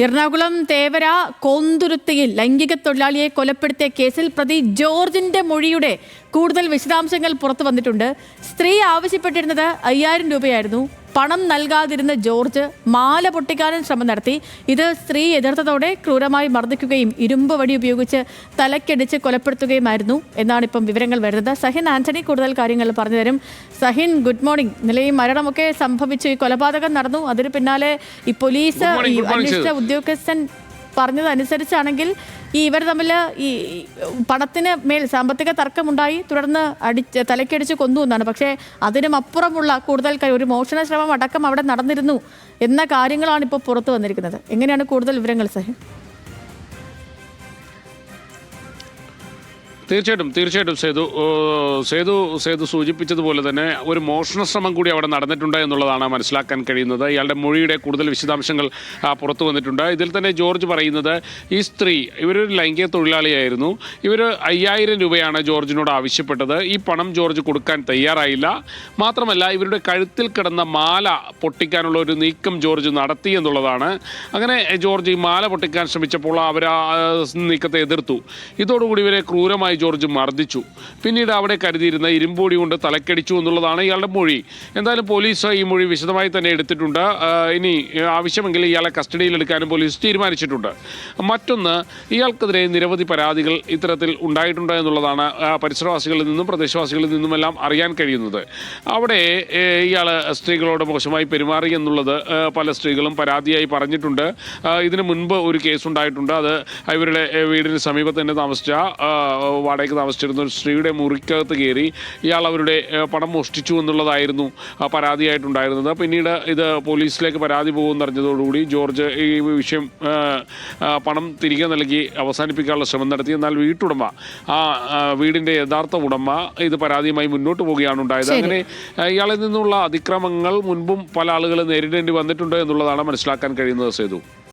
എറണാകുളം തേവര കോന്തുരുത്തിയിൽ ലൈംഗിക തൊഴിലാളിയെ കൊലപ്പെടുത്തിയ കേസിൽ പ്രതി ജോർജിന്റെ മൊഴിയുടെ കൂടുതൽ വിശദാംശങ്ങൾ പുറത്തു വന്നിട്ടുണ്ട്. സ്ത്രീ ആവശ്യപ്പെട്ടിരുന്നത് അയ്യായിരം രൂപയായിരുന്നു. പണം നൽകാതിരുന്ന ജോർജ് മാല പൊട്ടിക്കാനും ശ്രമം നടത്തി. ഇത് സ്ത്രീ എതിർത്തതോടെ ക്രൂരമായി മർദ്ദിക്കുകയും ഇരുമ്പ് വടി ഉപയോഗിച്ച് തലക്കടിച്ച് കൊലപ്പെടുത്തുകയുമായിരുന്നു എന്നാണ് ഇപ്പം വിവരങ്ങൾ വരുന്നത്. സഹിൻ ആന്റണി കൂടുതൽ കാര്യങ്ങൾ പറഞ്ഞുതരും സഹിൻ ഗുഡ് മോർണിംഗ്. ഇന്നലെ ഈ മരണമൊക്കെ സംഭവിച്ചു. ഈ കൊലപാതകം നടന്നു. അതിന് പിന്നാലെ ഈ പോലീസ് ഈ അന്വേഷിച്ച ഉദ്യോഗസ്ഥൻ പറഞ്ഞതനുസരിച്ചാണെങ്കിൽ ഈ ഇവർ തമ്മിൽ ഈ പണത്തിന് മേൽ സാമ്പത്തിക തർക്കമുണ്ടായി തുടർന്ന് അടിച്ച് തലക്കടിച്ച് കൊന്നു എന്നാണ്. പക്ഷേ അതിനും അപ്പുറമുള്ള കൂടുതൽ ഒരു മോഷണ ശ്രമം അടക്കം അവിടെ നടന്നിരുന്നു എന്ന കാര്യങ്ങളാണ് ഇപ്പോൾ പുറത്തു വന്നിരിക്കുന്നത്. എങ്ങനെയാണ് കൂടുതൽ വിവരങ്ങൾ സഹിൻ? തീർച്ചയായിട്ടും തീർച്ചയായിട്ടും സേതു സേതു സേതു സൂചിപ്പിച്ചതുപോലെ തന്നെ ഒരു മോഷണ ശ്രമം കൂടി അവിടെ നടന്നിട്ടുണ്ട് എന്നുള്ളതാണ് മനസ്സിലാക്കാൻ കഴിയുന്നത്. ഇയാളുടെ മൊഴിയുടെ കൂടുതൽ വിശദാംശങ്ങൾ പുറത്തു വന്നിട്ടുണ്ട്. ഇതിൽ തന്നെ ജോർജ് പറയുന്നത് ഈ സ്ത്രീ ഇവരൊരു ലൈംഗിക തൊഴിലാളിയായിരുന്നു. ഇവർ അയ്യായിരം രൂപയാണ് ജോർജിനോട് ആവശ്യപ്പെട്ടത്. ഈ പണം ജോർജ് കൊടുക്കാൻ തയ്യാറായില്ല. മാത്രമല്ല ഇവരുടെ കഴുത്തിൽ കിടന്ന മാല പൊട്ടിക്കാനുള്ള ഒരു നീക്കം ജോർജ് നടത്തി എന്നുള്ളതാണ്. അങ്ങനെ ജോർജ് ഈ മാല പൊട്ടിക്കാൻ ശ്രമിച്ചപ്പോൾ അവർ ആ നീക്കത്തെ എതിർത്തു. ഇതോടുകൂടി ഇവരെ ക്രൂരമായി ജോർജ് മർദ്ദിച്ചു. പിന്നീട് അവിടെ കരുതിയിരുന്ന ഇരുമ്പൊടി കൊണ്ട് തലക്കടിച്ചു എന്നുള്ളതാണ് ഇയാളുടെ മൊഴി. എന്തായാലും പോലീസ് ഈ മൊഴി വിശദമായി തന്നെ എടുത്തിട്ടുണ്ട്. ഇനി ആവശ്യമെങ്കിൽ ഇയാളെ കസ്റ്റഡിയിലെടുക്കാനും പോലീസ് തീരുമാനിച്ചിട്ടുണ്ട്. മറ്റൊന്ന് ഇയാൾക്കെതിരെ നിരവധി പരാതികൾ ഇത്തരത്തിൽ ഉണ്ടായിട്ടുണ്ട് എന്നുള്ളതാണ് പരിസരവാസികളിൽ നിന്നും പ്രദേശവാസികളിൽ നിന്നുമെല്ലാം അറിയാൻ കഴിയുന്നത്. അവിടെ ഇയാൾ സ്ത്രീകളോട് മോശമായി പെരുമാറി എന്നുള്ളത് പല സ്ത്രീകളും പരാതിയായി പറഞ്ഞിട്ടുണ്ട്. ഇതിനു മുൻപ് ഒരു കേസ് ഉണ്ടായിട്ടുണ്ട് അത് ഇവരുടെ വീടിന് സമീപത്ത് തന്നെ താമസിച്ച വാടകയ്ക്ക് താമസിച്ചിരുന്ന ഒരു സ്ത്രീയുടെ മുറിക്കകത്ത് കയറി ഇയാൾ അവരുടെ പണം മോഷ്ടിച്ചു എന്നുള്ളതായിരുന്നു പരാതിയായിട്ടുണ്ടായിരുന്നത്. പിന്നീട് ഇത് പോലീസിലേക്ക് പരാതി പോകുമെന്നറിഞ്ഞതോടുകൂടി ജോർജ് ഈ വിഷയം പണം തിരികെ നൽകി അവസാനിപ്പിക്കാനുള്ള ശ്രമം നടത്തി. എന്നാൽ വീട്ടുടമ ആ ആ, വീടിന്റെ യഥാർത്ഥ ഉടമ ഇത് പരാതിയുമായി മുന്നോട്ട് പോവുകയാണ് ഉണ്ടായത്. അങ്ങനെ ഇയാളിൽ നിന്നുള്ള അതിക്രമങ്ങൾ മുൻപും പല ആളുകൾ നേരിടേണ്ടി വന്നിട്ടുണ്ട് എന്നുള്ളതാണ് മനസ്സിലാക്കാൻ കഴിയുന്നത് സേതു.